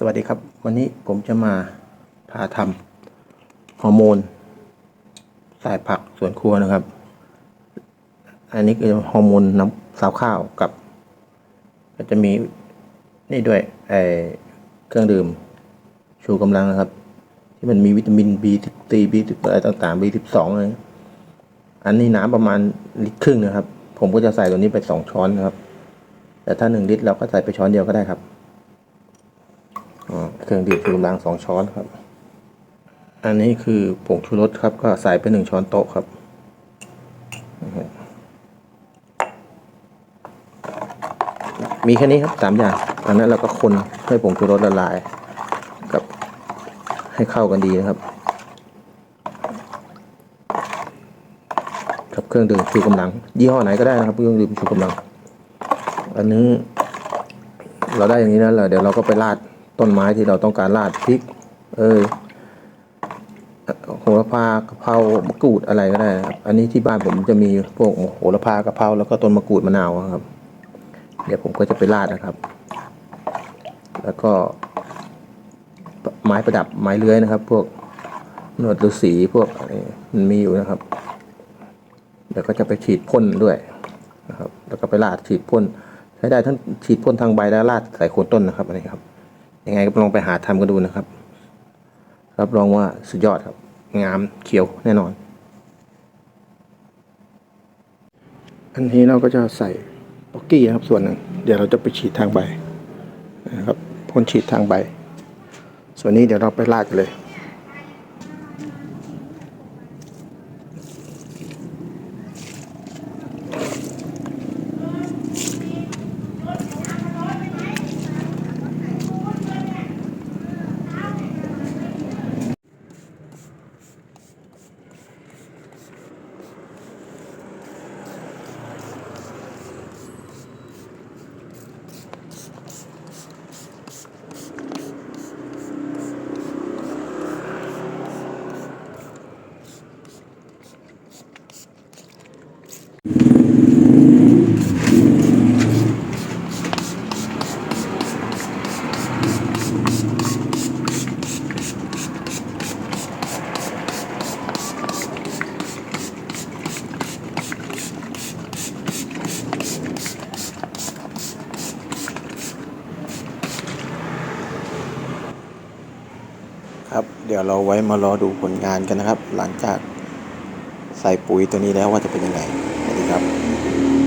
สวัสดีครับ วันนี้ผมจะมาพาทำฮอร์โมนสายผักสวนครัวนะครับ อันนี้คือฮอร์โมนน้ำสาวข้าวกับก็จะมีนี่ด้วยไอเครื่องดื่มชูกำลังนะครับ ที่มันมีวิตามิน B13 B10 อะไรต่างๆ B12 อะไรอันนี้น้ำประมาณลิตรครึ่งนะครับ ผมก็จะใส่ตัวนี้ไปสองช้อนนะครับ แต่ถ้าหนึ่งลิตรเราก็ใส่ไปช้อนเดียวก็ได้ครับ เครื่องดื่มชูกำลังสองช้อนครับ อันนี้คือผงชูรสครับ ก็ใส่ไปหนึ่งช้อนโต๊ะครับ มีแค่นี้ครับสามอย่างอันนั้นเราก็คนให้ผงชูรสละลาย กับให้เข้ากันดีนะครับกับเครื่องดื่มชูกำลัง ยี่ห้อไหนก็ได้นะครับเครื่องดื่มชูกำลัง อันนี้เราได้อย่างนี้แล้วเดี๋ยวเราก็ไปราด ต้นไม้ที่เราต้องการราดพริก เออโหระพากะเพรามะกรูดอะไรก็ได้ครับอันนี้ที่บ้านผมจะมีพวกโหระพากะเพราแล้วก็ต้นมะกรูดมะนาวครับ เดี๋ยวผมก็จะไปราดนะครับ แล้วก็ ไม้ประดับไม้เลื้อยนะครับ พวกหนวดฤาษีพวกอะไรมันมีอยู่นะครับ เดี๋ยวก็จะไปฉีดพ่นด้วยนะครับ แล้วก็ไปราดฉีดพ่นใช้ได้ทั้งฉีดพ่นทางใบและราดใส่โคนต้นนะครับอันนี้ครับ ยังไงก็ลองไปหาทำกันดูนะครับ รับรองว่าสุดยอดครับ งามเขียวแน่นอน อันนี้เราก็จะใส่ป๊อกกี้นะครับส่วนหนึ่งเดี๋ยวเราจะไปฉีดทางใบนะครับพ่นฉีดทางใบ ส่วนนี้เดี๋ยวเราไปลาดกันเลย ครับ เดี๋ยวเราไว้มารอดูผลงานกันนะครับ หลังจากใส่ปุ๋ยตัวนี้แล้วว่าจะเป็นยังไงสวัสดีครับ